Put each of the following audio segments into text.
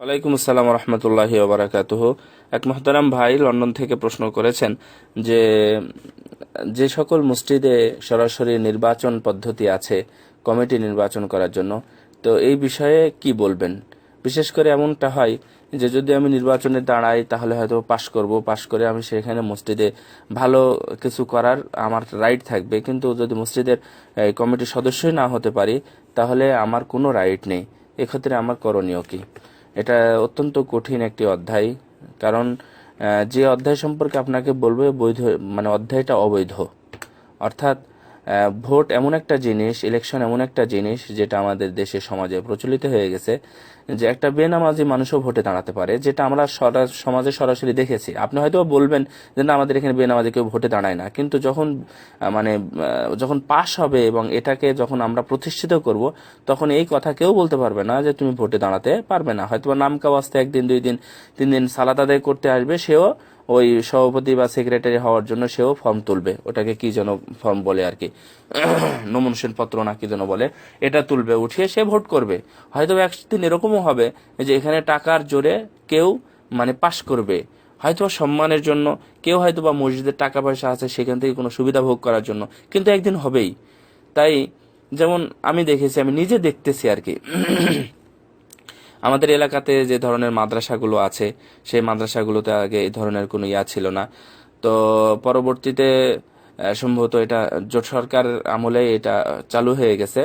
ওয়ালাইকুম আসসালাম রহমতুল্লাহ ওবরাকাতুহ। এক মহতারাম ভাই লন্ডন থেকে প্রশ্ন করেছেন যে যে সকল মসজিদে সরাসরি নির্বাচন পদ্ধতি আছে, কমিটি নির্বাচন করার জন্য, তো এই বিষয়ে কি বলবেন? বিশেষ করে এমনটা হয় যে যদি আমি নির্বাচনে দাঁড়াই, তাহলে হয়তো পাশ করব। পাশ করে আমি সেখানে মসজিদে ভালো কিছু করার আমার রাইট থাকবে। কিন্তু যদি মসজিদের কমিটির সদস্যই না হতে পারি, তাহলে আমার কোনো রাইট নেই। এক্ষেত্রে আমার করণীয় কি? এটা অত্যন্ত কঠিন একটি অধ্যায়। কারণ যে অধ্যায় সম্পর্কে আপনাকে বলবে, বৈধ মানে অধ্যায়টা অবৈধ। অর্থাৎ ভোট এমন একটা জিনিস ইলেকশন এমন একটা জিনিস যেটা আমাদের দেশে, সমাজে প্রচলিত হয়ে গেছে যে একটা বেনামাজি মানুষও ভোটে দাঁড়াতে পারে, যেটা আমরা সমাজে সরাসরি দেখেছি। আপনি হয়তো বলবেন যে না, আমাদের এখানে বেনামাজি কেউ ভোটে দাঁড়ায় না। কিন্তু যখন মানে যখন পাশ হবে এবং এটাকে যখন আমরা প্রতিষ্ঠিত করব, তখন এই কথা কেউ বলতে পারবে না যে তুমি ভোটে দাঁড়াতে পারবে না। হয়তো নামকা অবস্থায় একদিন, দুই দিন, তিন দিন সালাত আদায় করতে আসবে, সেও ওই সভাপতি বা সেক্রেটারি হওয়ার জন্য সেও ফর্ম তুলবে। ওটাকে কি যেন ফর্ম বলে আর কি। নমনশন পত্র না কি যেন বলে, এটা তুলবে, উঠিয়ে সে ভোট করবে। হয়তো একদিন এরকমও হবে যে এখানে টাকার জোরে কেউ মানে পাশ করবে। হয়তো সম্মানের জন্য, কেউ হয়তো বা মসজিদের টাকা পয়সা আছে, সেখান থেকে কোনো সুবিধা ভোগ করার জন্য। কিন্তু একদিন হবেই। তাই যেমন আমি দেখেছি, আমি নিজে দেখতেছি আর কি। আমাদের এলাকাতে যে ধরনের মাদ্রাসাগুলো আছে, সেই মাদ্রাসাগুলোতে আগে এই ধরনের কোনো ইয়া ছিল না। তো পরবর্তীতে সম্ভবত এটা জোট সরকার আমলে এটা চালু হয়ে গেছে।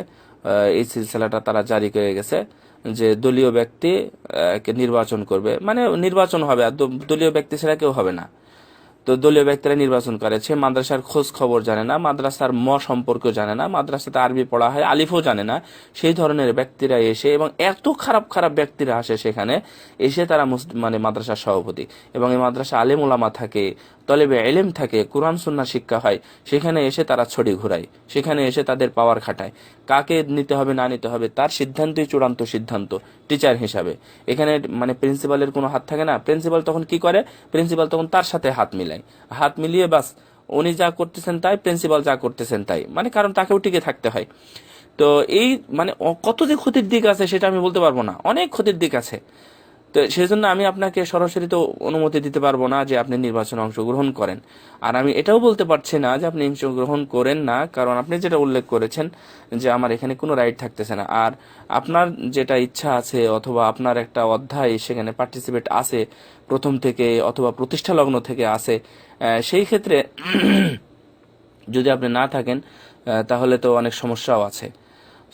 এই সিলসিলাটা তারা জারি করে গেছে যে দলীয় ব্যক্তি নির্বাচন করবে। মানে নির্বাচন হবে, আর দলীয় ব্যক্তি ছাড়া কেউ হবে না। তো দলীয় ব্যক্তিরা নির্বাচন করেছে মাদ্রাসার খোঁজ খবর জানে না, মাদ্রাসার ম সম্পর্ক জানে না, মাদ্রাসাতে আরবি পড়া হয়, আলিফও জানে না। সেই ধরনের ব্যক্তিরা এসে এবং এত খারাপ খারাপ ব্যক্তিরা আসে সেখানে, এসে তারা মানে মাদ্রাসার সভাপতি এবং এই মাদ্রাসা আলেম ওলামা থাকে। তলেবে এলেম থাকে, কোরআন সুন্না শিক্ষা হয়, সেখানে এসে তারা ছড়ি ঘুরায়, সেখানে এসে তাদের পাওয়ার খাটায়। কাকে নিতে হবে, না নিতে হবে, তার সিদ্ধান্তই চূড়ান্ত সিদ্ধান্ত টিচার হিসাবে। এখানে মানে প্রিন্সিপালের কোনো হাত থাকে না প্রিন্সিপাল তখন কি করে? প্রিন্সিপাল তখন তার সাথে হাত মিলায়। হাত মিলিয়ে বাস, উনি যা করতেছেন তাই প্রিন্সিপাল যা করতেছেন তাই মানে কারণ তাকেও টিকে থাকতে হয়। তো এই মানে কত যে ক্ষতির দিক আছে, সেটা আমি বলতে পারব না। অনেক ক্ষতির দিক আছে। তো সেই জন্য আমি আপনাকে সরাসরি তো অনুমতি দিতে পারব না যে আপনি নির্বাচনে অংশগ্রহণ করেন। আর আমি এটাও বলতে পারছি না যে আপনি অংশগ্রহণ করেন না, কারণ আপনি যেটা উল্লেখ করেছেন যে আমার এখানে কোনো রাইট থাকতেছে না। আর আপনার যেটা ইচ্ছা আছে অথবা আপনার একটা অধ্যায় সেখানে পার্টিসিপেট আছে, প্রথম থেকে অথবা প্রতিষ্ঠা লগ্ন থেকে আছে সেই ক্ষেত্রে যদি আপনি না থাকেন তাহলে তো অনেক সমস্যাও আছে।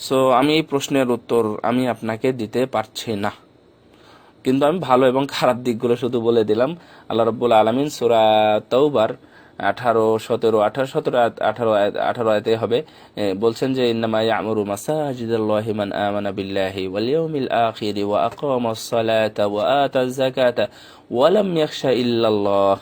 সো আমি এই প্রশ্নের উত্তর আমি আপনাকে দিতে পারছি না। কিন্তু আমি ভালো এবং খারাপ দিকগুলো শুধু বলে দিলাম। আল্লাহ রব্বুল আলমিন সুরা তৌবার আঠারো, সতেরো আঠারো সতেরো, আঠারো আঠারো আয়তে হবে বলছেন যে, ইন্নামা ইয়ামুরু মাসাজিদাল্লাহি মান আমানা বিল্লাহি ওয়াল ইয়াউমিল আখিরি ওয়া আকামাস সালাতা ওয়া আতাজ যাকাতা ওয়া লাম ইয়াখশা ইল্লাল্লাহ।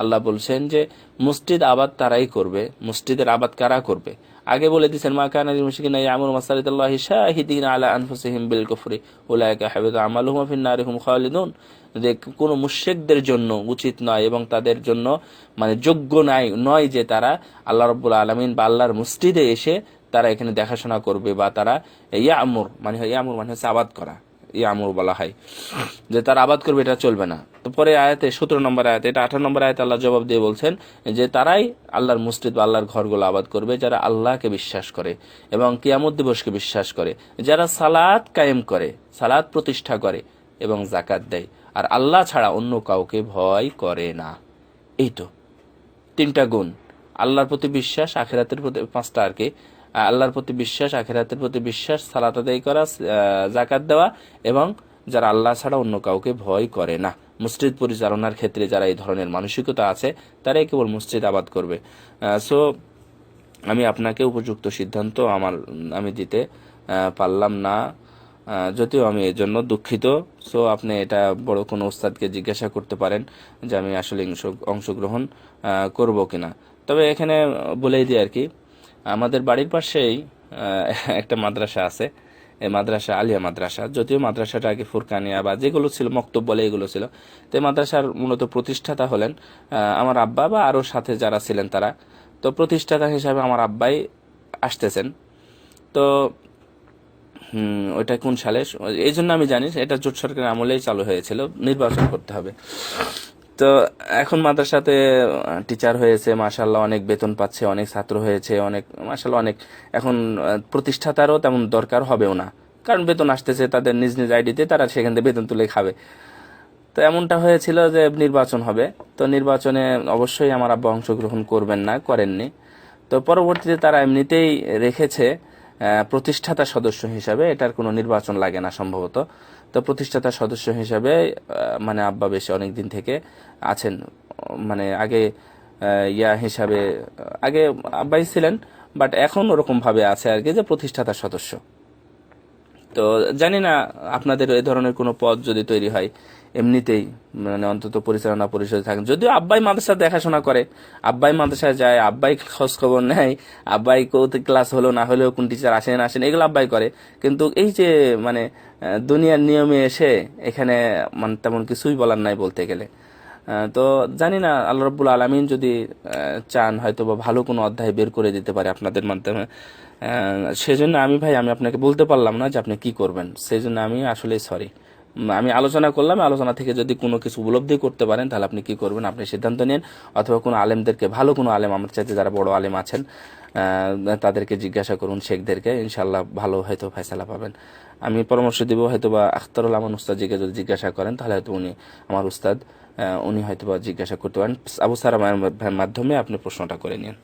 আল্লাহ বলছেন যে, মসজিদ আবাদ তারাই করবে, মসজিদের আবাদ কারা করবে? আগে বলে দিচ্ছেন মা কানা লিল মুশরিকিনা ইয়ামুরু মাসাজিদাল্লাহি শাহিদিন আলা আনফুসিহিম বিল কুফরি। উলাইকা হাবিতা আমালুহুম ফিন নারিহুম খালিদুন। যে কোনো মুশেকদের জন্য উচিত নয় এবং তাদের জন্য মানে যোগ্য নাই, নয় যে তারা আল্লাহ রাব্বুল আলামিন বা আল্লাহর মসজিদে এসে তারা এখানে দেখাশোনা করবে বা তারা ইয়ামুর মানে ইয়ামুর মানে হচ্ছে আবাদ করা। ইয়ামুর বলা হয়, যে তারা আবাদ করবে, এটা চলবে না। তো পরে আয়াতে, সতেরো নম্বর আয়াতে, এটা আঠারো নম্বর আয়াতে আল্লাহ জবাব দিয়ে বলছেন যে তারাই আল্লাহর মসজিদ বা আল্লাহর ঘরগুলো আবাদ করবে, যারা আল্লাহকে বিশ্বাস করে এবং কিয়ামত দিবসকে বিশ্বাস করে, যারা সালাত কায়েম করে, সালাত প্রতিষ্ঠা করে এবং জাকাত দেয়। আর আল্লাহ ছাড়া অন্য কাউকে ভয় করে না। এই তো তিনটা গুণ। আল্লাহর প্রতি বিশ্বাস, আখেরাতের প্রতি পাঁচটা আর কি আল্লাহর প্রতি বিশ্বাস, আখেরাতের প্রতি বিশ্বাস, সালাত আদায় করা জাকাত দেওয়া এবং যারা আল্লাহ ছাড়া অন্য কাউকে ভয় করে না। মসজিদ পরিচালনার ক্ষেত্রে যারা এই ধরনের মানসিকতা আছে, তারাই কেবল মসজিদ আবাদ করবে। সো আমি আপনাকে উপযুক্ত সিদ্ধান্ত আমার, আমি দিতে পারলাম না। যদিও আমি এর জন্য দুঃখিত। সো আপনি এটা বড় কোনো ওস্তাদকে জিজ্ঞাসা করতে পারেন যে আমি আসলে অংশগ্রহণ করব কিনা। তবে এখানে বলেই দিই আর কি আমাদের বাড়ির পাশেই একটা মাদ্রাসা আছে, এই মাদ্রাসা আলিয়া মাদ্রাসা। যদিও মাদ্রাসাটা আগে ফুরকানিয়া বা যেগুলো ছিল মক্তব বলে এগুলো ছিল। তো মাদ্রাসার মূলত প্রতিষ্ঠাতা হলেন আমার আব্বা বা আরও সাথে যারা ছিলেন তারা। তো প্রতিষ্ঠাতা হিসাবে আমার আব্বাই আসতেছেন। তো ওইটা কোন সালে? এই জন্য আমি জানি, এটা জোট সরকারের আমলেই চালু হয়েছিল। নির্বাচন করতে হবে। তো এখন মাদ্রাসাতে টিচার হয়েছে মাশাল্লাহ অনেক বেতন পাচ্ছে, অনেক ছাত্র হয়েছে, অনেক মাশাল্লাহ অনেক, এখন প্রতিষ্ঠাতারও তেমন দরকার হবেও না। কারণ বেতন আসতেছে তাদের নিজ নিজ আইডিতে, তারা সেখান থেকে বেতন তুলে খাবে। তো এমনটা হয়েছিল যে নির্বাচন হবে। তো নির্বাচনে অবশ্যই আমার আব্বা অংশগ্রহণ করবেন না, করেননি। তো পরবর্তীতে তারা এমনিতেই রেখেছে প্রতিষ্ঠাতা সদস্য হিসাবে এটার কোনো নির্বাচন লাগে না সম্ভবত। তো প্রতিষ্ঠাতা সদস্য হিসাবে মানে আব্বা বেশ অনেক দিন থেকে আছেন। মানে আগে ইয়া হিসাবে, আগে আব্বাই ছিলেন, বাট এখন ওরকম ভাবে আছে আর কি যে প্রতিষ্ঠাতা সদস্য। তো জানি না, আপনাদের এই ধরনের কোনো পদ যদি তৈরি হয় এমনিতেই মানে অন্তত পরিচালনা পরিষদে থাকেন। যদিও আব্বাই মাদ্রাসা দেখাশোনা করে, আব্বাই মাদ্রাসায় যায়, আব্বাই খোঁজ খবর নেয়, আব্বাই কোথ ক্লাস হলো, না হলেও কোন টিচার আসেন আসেন, এগুলো আব্বাই করে। কিন্তু এই যে মানে দুনিয়ার নিয়মে এসে এখানে মানে তেমন কিছুই বলার নাই বলতে গেলে। তো জানি না, আল্লাহ রব্বুল আলমিন যদি চান হয়তো বা ভালো কোনো অধ্যায় বের করে দিতে পারে আপনাদের মাধ্যমে। সেজন্য আমি ভাই, আমি আপনাকে বলতে পারলাম না যে আপনি কি করবেন। সেই জন্য আমি আসলে সরি আমি আলোচনা করলাম, আলোচনা থেকে যদি কোনো কিছু উপলব্ধি করতে পারেন, তাহলে আপনি কি করবেন? আপনি সিদ্ধান্ত নিন। অথবা কোনো আলেমদেরকে, ভালো কোনো আলেম, আমার চাইতে যারা বড় আলেম আছেন তাদেরকে জিজ্ঞাসা করুন শেখদেরকে। ইনশাল্লাহ ভালো হয়তো ফয়সালা পাবেন। আমি পরামর্শ দিব হয়তো বা আখতারুল আমান উস্তাদজিকে যদি জিজ্ঞাসা করেন, তাহলে হয়তো উনি, আমার উস্তাদ উনি হয়তো বা জিজ্ঞাসা করতে পারেন। আবু সারামের মাধ্যমে আপনি প্রশ্নটা করে নিন।